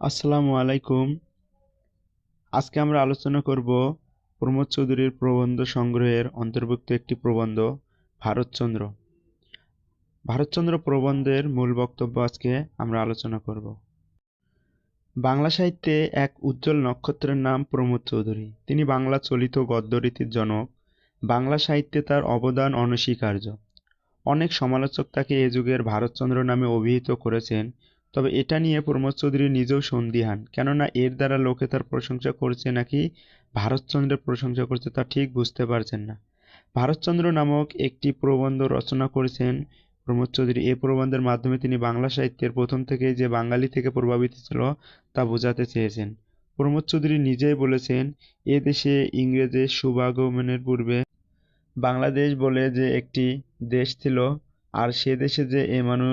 আসসালামু আলাইকুম। আজকে আমরা আলোচনা করব প্রমোদ চৌধুরীর প্রবন্ধ সংগ্রহের অন্তর্ভুক্ত একটি প্রবন্ধ, ভারতচন্দ্র। ভারতচন্দ্র প্রবন্ধের মূল বক্তব্য আজকে আমরা আলোচনা করব। বাংলা সাহিত্যে এক উজ্জ্বল নক্ষত্রের নাম প্রমোদ চৌধুরী। তিনি বাংলা চলিত গদ্যরীতির জনক। বাংলা সাহিত্যে তার অবদান অনস্বীকার্য। অনেক সমালোচক তাকে এ যুগের ভারতচন্দ্র নামে অভিহিত করেছেন। তবে এটা নিয়ে প্রমোদ চৌধুরী নিজেও সন্দিহান, কেননা এর দ্বারা লোকে তার প্রশংসা করছে নাকি ভারতচন্দ্রের প্রশংসা করছে তা ঠিক বুঝতে পারছেন না। ভারতচন্দ্র নামক একটি প্রবন্ধ রচনা করেছেন প্রমোদ চৌধুরী। এ প্রবন্ধের মাধ্যমে তিনি বাংলা সাহিত্যের প্রথম থেকেই যে বাঙালি থেকে প্রভাবিত ছিল তা বোঝাতে চেয়েছেন। প্রমোদ চৌধুরী নিজেই বলেছেন, এ দেশে ইংরেজের শুভাগমনের পূর্বে বাংলাদেশ বলে যে একটি দেশ ছিল আর সে দেশে যে এ মানুষ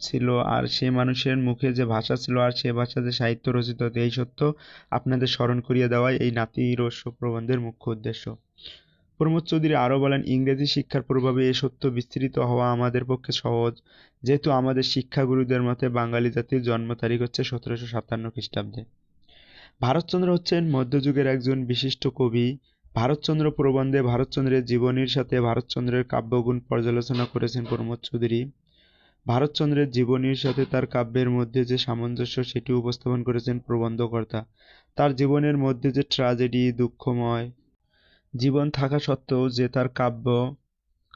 ছিল আর সে মানুষের মুখে যে ভাষা ছিল আর সে ভাষা যে সাহিত্য রচিত হতো এই সত্য আপনাদের স্মরণ করিয়ে দেওয়াই এই নাতি রস্য প্রবন্ধের মুখ্য উদ্দেশ্য। প্রমোদ চৌধুরী আরও বলেন, ইংরেজি শিক্ষার প্রভাবে এ সত্য বিস্তৃত হওয়া আমাদের পক্ষে সহজ। যেহেতু আমাদের শিক্ষাগুরুদের মতে বাঙালি জাতির জন্ম তারিখ হচ্ছে সতেরোশো সাতান্ন খ্রিস্টাব্দে। ভারতচন্দ্র হচ্ছেন মধ্যযুগের একজন বিশিষ্ট কবি। ভারতচন্দ্র প্রবন্ধে ভারতচন্দ্রের জীবনীর সাথে ভারতচন্দ্রের কাব্যগুণ পর্যালোচনা করেছেন প্রমোদ চৌধুরী। ভারতচন্দ্রের জীবনীর সাথে তার কাব্যের মধ্যে যে সামঞ্জস্য, সেটি উপস্থাপন করেছেন প্রবন্ধকর্তা। তার জীবনের মধ্যে যে ট্র্যাজেডি, দুঃখময় জীবন থাকা সত্ত্বেও যে তার কাব্য,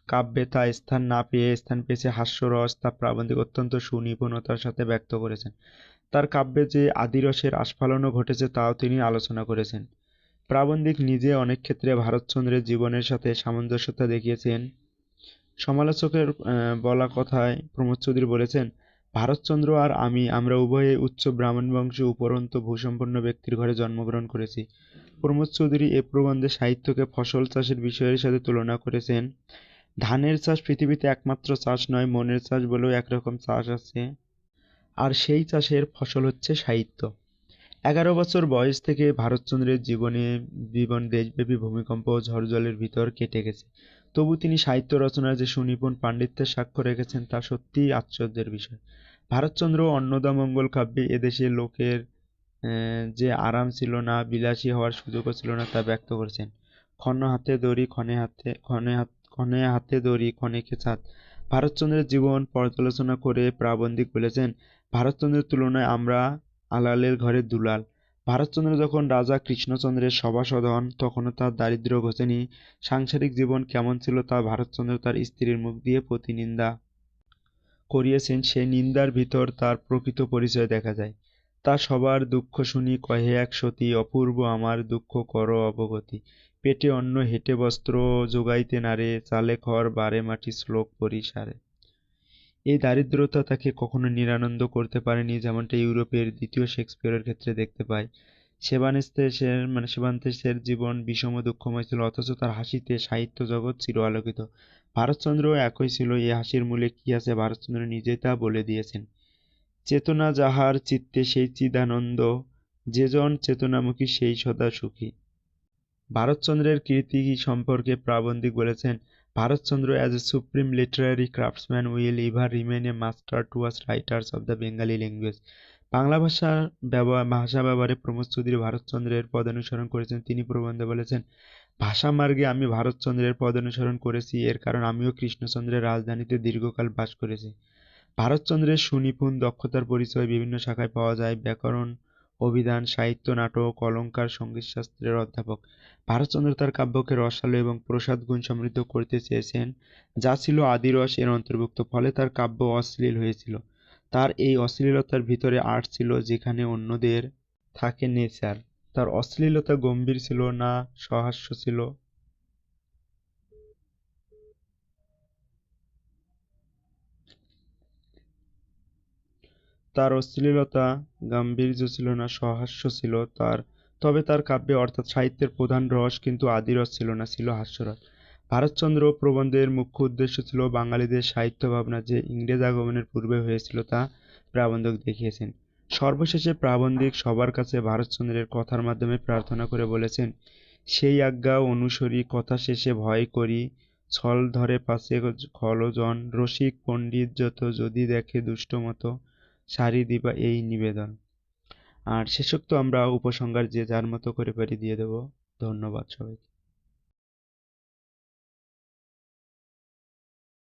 কাব্যে তা স্থান না পেয়ে স্থান পেয়েছে হাস্যরস, তা প্রাবন্ধিক অত্যন্ত সুনিপুণতার সাথে ব্যক্ত করেছেন। তার কাব্যে যে আদিরসের আস্ফালনও ঘটেছে, তাও তিনি আলোচনা করেছেন। প্রাবন্ধিক নিজে অনেক ক্ষেত্রে ভারতচন্দ্রের জীবনের সাথে সামঞ্জস্যতা দেখিয়েছেন। সমালোচকের বলা কথায় প্রমোদ চৌধুরী বলেছেন, ভারতচন্দ্র আর আমি, আমরা উভয়ে উচ্চ ব্রাহ্মণ বংশ উপরন্ত ভূসম্পন্ন ব্যক্তির ঘরে জন্মগ্রহণ করেছি। প্রমোদ চৌধুরী এ প্রবন্ধে সাহিত্যকে ফসল চাষের বিষয়ের সাথে তুলনা করেছেন। ধানের চাষ পৃথিবীতে একমাত্র চাষ নয়, মনের চাষ বলেও একরকম চাষ আছে। আর সেই চাষের ফসল হচ্ছে সাহিত্য। এগারো বছর বয়স থেকে ভারতচন্দ্রের জীবনে জীবন দেশব্যাপী ভূমিকম্প ও ঝড় জলের ভিতর কেটে গেছে। তবু তিনি সাহিত্য রচনার যে সুনিপুণ পাণ্ডিত্যের সাক্ষ্য রেখেছেন, তা সত্যিই আশ্চর্যের বিষয়। ভারতচন্দ্র অন্নদামঙ্গল কাব্যে এদেশের লোকের যে আরাম ছিল না, বিলাসী হওয়ার সুযোগও ছিল না, তা ব্যক্ত করেছেন। ক্ষণ হাতে দড়ি, ক্ষণে হাতে, ক্ষণে হাত, ক্ষণে হাতে দড়ি, ক্ষণে ছাদ ভারতচন্দ্রের জীবন পর্যালোচনা করে প্রাবন্ধিক বলেছেন, ভারতচন্দ্রের তুলনায় আমরা আলালের ঘরে দুলাল। ভারতচন্দ্র যখন রাজা কৃষ্ণচন্দ্রের সভাসদ হন তখনও তার দারিদ্র্য ঘোষেনি। সাংসারিক জীবন কেমন ছিল তা ভারতচন্দ্র তার স্ত্রীর মুখ দিয়ে প্রতিনিন্দা করিয়েছেন। সে নিন্দার ভিতর তার প্রকৃত পরিচয় দেখা যায়। তা সবার দুঃখ শুনি কহে এক সতী, অপূর্ব আমার দুঃখ কর অবগতি। পেটে অন্ন, হেঁটে বস্ত্র যোগাইতে নারে, চালে খড়, বারে মাটি শ্লোক পরিসারে। এই দারিদ্রতা তাকে কখনো নিরানন্দ করতে পারেনি, যেমনটা ইউরোপের দ্বিতীয় শেক্সপিয়রের ক্ষেত্রে দেখতে পাই। সেবানেস্তেসের মানে সেবান্তেসের জীবন বিষম দুঃখময় ছিল, অথচ তার হাসিতে সাহিত্য জগৎ চির আলোকিত। ভারতচন্দ্র একই ছিল, এ হাসির মূলে কি আছে ভারতচন্দ্র নিজেই তা বলে দিয়েছেন। চেতনা যাহার চিত্তে সেই চিদানন্দ যেজন চেতনামুখী সেই সদা সুখী। ভারতচন্দ্রের কীর্তি সম্পর্কে প্রাবন্ধিক বলেছেন Bharatchandra as a supreme literary craftsman will ever remain a master to us writers of the Bengali language Bangla ভাষার ব্যবহার, ভাষা ব্যবহারে প্রমোদ চৌধুরী ভারতচন্দ্রের পদানুসরণ করেছেন, তিনি প্রবন্ধে বলেছেন, ভাষা মার্গে আমি ভারতচন্দ্রের পদ অনুসরণ করেছি, এর কারণ আমিও কৃষ্ণচন্দ্রের রাজধানীতে দীর্ঘকাল বাস করেছি। ভারতচন্দ্রের সুনিপুণ দক্ষতার পরিচয় বিভিন্ন শাখায় পাওয়া যায়, ব্যাকরণ অভিধান, সাহিত্য, নাটক অলঙ্কার সঙ্গীতশাস্ত্রের অধ্যাপক। ভারতচন্দ্র তার কাব্যকে রসালো এবং প্রসাদ গুণ সমৃদ্ধ করতে চেয়েছেন, যা ছিল আদিরস এর অন্তর্ভুক্ত, ফলে তার কাব্য অশ্লীল হয়েছিল। তার এই অশ্লীলতার ভিতরে আর্ট ছিল, যেখানে অন্যদের থাকে নেচার। তার অশ্লীলতা গম্ভীর ছিল না সহাস্য ছিল। তার অশ্লীলতা, গাম্ভীর্য ছিল না, সহাস্য ছিল তার। তবে তার কাব্যে অর্থাৎ সাহিত্যের প্রধান রস কিন্তু আদিরস ছিল না, ছিল হাস্যরস। ভারতচন্দ্র প্রবন্ধের মুখ্য উদ্দেশ্য ছিল বাঙালিদের সাহিত্য ভাবনা যে ইংরেজ আগমনের পূর্বে হয়েছিল তা প্রাবন্ধক দেখিয়েছেন। সর্বশেষে প্রাবন্ধিক সবার কাছে ভারতচন্দ্রের কথার মাধ্যমে প্রার্থনা করে বলেছেন, সেই আজ্ঞা অনুসরি কথা শেষে ভয় করি, ছল ধরে পাশে খলজন, রসিক পণ্ডিত যত যদি দেখে দুষ্ট মতো সারি দিবা, এই নিবেদন। আর শেষোক্ত আমরা উপসংহার যে যার মতো করে পারি দিয়ে দেব। ধন্যবাদ সবাইকে।